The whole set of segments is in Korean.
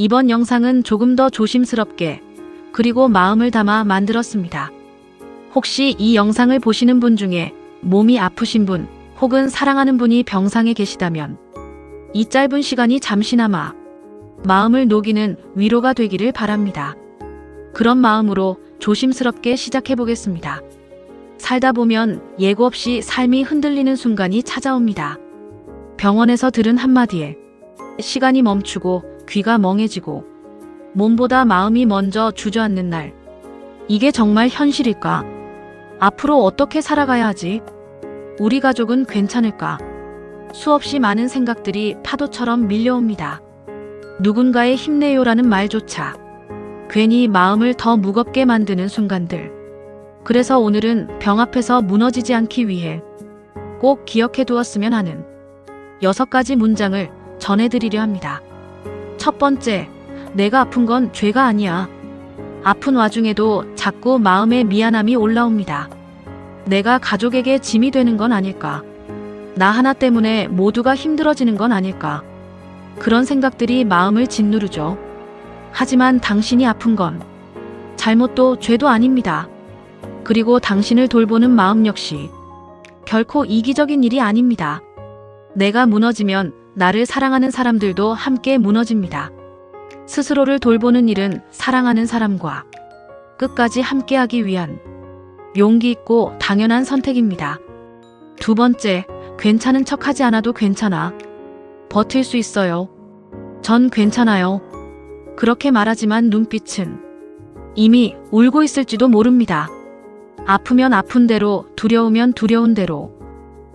이번 영상은 조금 더 조심스럽게 그리고 마음을 담아 만들었습니다. 혹시 이 영상을 보시는 분 중에 몸이 아프신 분 혹은 사랑하는 분이 병상에 계시다면 이 짧은 시간이 잠시나마 마음을 녹이는 위로가 되기를 바랍니다. 그런 마음으로 조심스럽게 시작해 보겠습니다. 살다 보면 예고 없이 삶이 흔들리는 순간이 찾아옵니다. 병원에서 들은 한마디에 시간이 멈추고 귀가 멍해지고 몸보다 마음이 먼저 주저앉는 날. 이게 정말 현실일까? 앞으로 어떻게 살아가야 하지? 우리 가족은 괜찮을까? 수없이 많은 생각들이 파도처럼 밀려옵니다. 누군가의 힘내요라는 말조차 괜히 마음을 더 무겁게 만드는 순간들. 그래서 오늘은 병 앞에서 무너지지 않기 위해 꼭 기억해 두었으면 하는 여섯 가지 문장을 전해드리려 합니다. 첫 번째, 내가 아픈 건 죄가 아니야. 아픈 와중에도 자꾸 마음에 미안함이 올라옵니다. 내가 가족에게 짐이 되는 건 아닐까? 나 하나 때문에 모두가 힘들어지는 건 아닐까? 그런 생각들이 마음을 짓누르죠. 하지만 당신이 아픈 건 잘못도 죄도 아닙니다. 그리고 당신을 돌보는 마음 역시 결코 이기적인 일이 아닙니다. 내가 무너지면 나를 사랑하는 사람들도 함께 무너집니다. 스스로를 돌보는 일은 사랑하는 사람과 끝까지 함께하기 위한 용기 있고 당연한 선택입니다. 두 번째, 괜찮은 척 하지 않아도 괜찮아. 버틸 수 있어요. 전 괜찮아요. 그렇게 말하지만 눈빛은 이미 울고 있을지도 모릅니다. 아프면 아픈 대로, 두려우면 두려운 대로.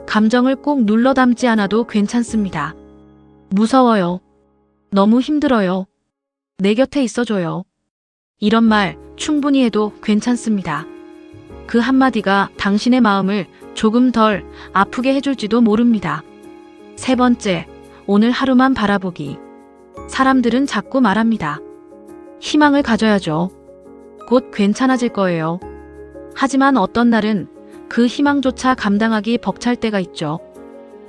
감정을 꼭 눌러 담지 않아도 괜찮습니다. 무서워요. 너무 힘들어요. 내 곁에 있어줘요. 이런 말 충분히 해도 괜찮습니다. 그 한마디가 당신의 마음을 조금 덜 아프게 해줄지도 모릅니다. 세 번째, 오늘 하루만 바라보기. 사람들은 자꾸 말합니다. 희망을 가져야죠. 곧 괜찮아질 거예요. 하지만 어떤 날은 그 희망조차 감당하기 벅찰 때가 있죠.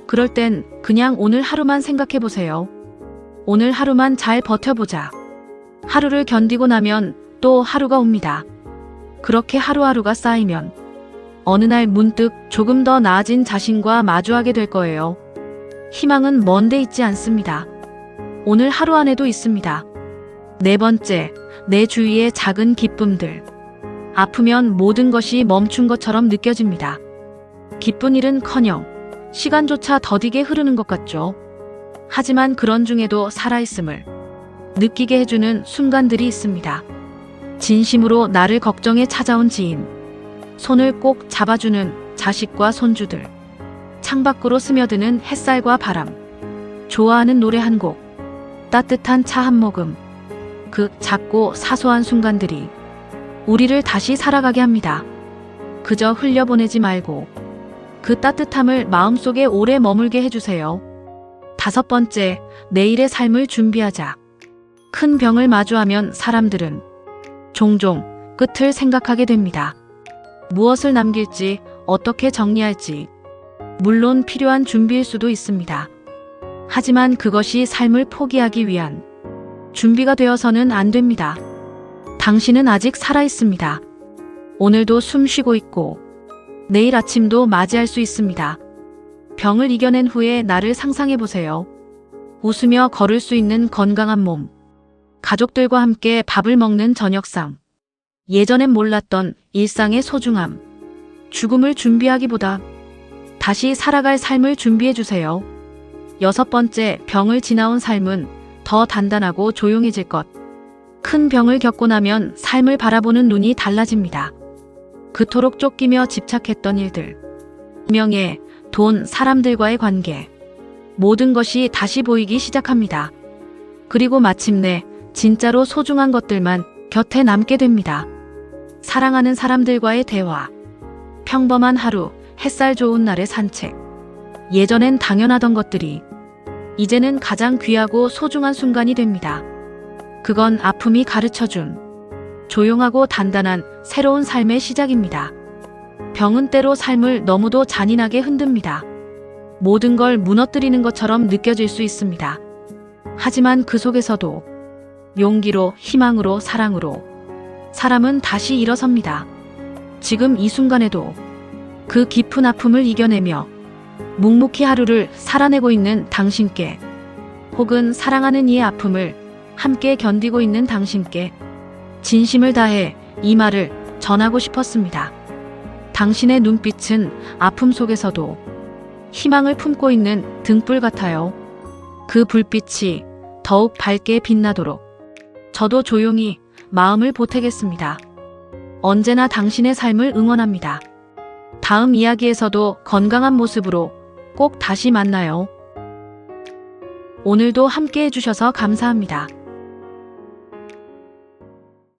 그럴 땐 그냥 오늘 하루만 생각해 보세요. 오늘 하루만 잘 버텨보자. 하루를 견디고 나면 또 하루가 옵니다. 그렇게 하루하루가 쌓이면 어느 날 문득 조금 더 나아진 자신과 마주하게 될 거예요. 희망은 먼데 있지 않습니다. 오늘 하루 안에도 있습니다. 네 번째, 내 주위의 작은 기쁨들. 아프면 모든 것이 멈춘 것처럼 느껴집니다. 기쁜 일은 커녕 시간조차 더디게 흐르는 것 같죠. 하지만 그런 중에도 살아있음을 느끼게 해주는 순간들이 있습니다. 진심으로 나를 걱정해 찾아온 지인, 손을 꼭 잡아주는 자식과 손주들, 창밖으로 스며드는 햇살과 바람, 좋아하는 노래 한 곡, 따뜻한 차 한 모금, 그 작고 사소한 순간들이 우리를 다시 살아가게 합니다. 그저 흘려보내지 말고 그 따뜻함을 마음속에 오래 머물게 해주세요. 다섯 번째, 내일의 삶을 준비하자. 큰 병을 마주하면 사람들은 종종 끝을 생각하게 됩니다. 무엇을 남길지, 어떻게 정리할지, 물론 필요한 준비일 수도 있습니다. 하지만 그것이 삶을 포기하기 위한 준비가 되어서는 안 됩니다. 당신은 아직 살아 있습니다. 오늘도 숨 쉬고 있고, 내일 아침도 맞이할 수 있습니다. 병을 이겨낸 후에 나를 상상해 보세요. 웃으며 걸을 수 있는 건강한 몸. 가족들과 함께 밥을 먹는 저녁상. 예전엔 몰랐던 일상의 소중함. 죽음을 준비하기보다 다시 살아갈 삶을 준비해 주세요. 여섯 번째, 병을 지나온 삶은 더 단단하고 조용해질 것. 큰 병을 겪고 나면 삶을 바라보는 눈이 달라집니다. 그토록 쫓기며 집착했던 일들. 명예, 돈, 사람들과의 관계. 모든 것이 다시 보이기 시작합니다. 그리고 마침내 진짜로 소중한 것들만 곁에 남게 됩니다. 사랑하는 사람들과의 대화. 평범한 하루, 햇살 좋은 날의 산책. 예전엔 당연하던 것들이 이제는 가장 귀하고 소중한 순간이 됩니다. 그건 아픔이 가르쳐 준 조용하고 단단한 새로운 삶의 시작입니다. 병은 때로 삶을 너무도 잔인하게 흔듭니다. 모든 걸 무너뜨리는 것처럼 느껴질 수 있습니다. 하지만 그 속에서도 용기로, 희망으로, 사랑으로. 사람은 다시 일어섭니다. 지금 이 순간에도 그 깊은 아픔을 이겨내며 묵묵히 하루를 살아내고 있는 당신께 혹은 사랑하는 이의 아픔을 함께 견디고 있는 당신께 진심을 다해 이 말을 전하고 싶었습니다. 당신의 눈빛은 아픔 속에서도 희망을 품고 있는 등불 같아요. 그 불빛이 더욱 밝게 빛나도록 저도 조용히 마음을 보태겠습니다. 언제나 당신의 삶을 응원합니다. 다음 이야기에서도 건강한 모습으로 꼭 다시 만나요. 오늘도 함께 해주셔서 감사합니다.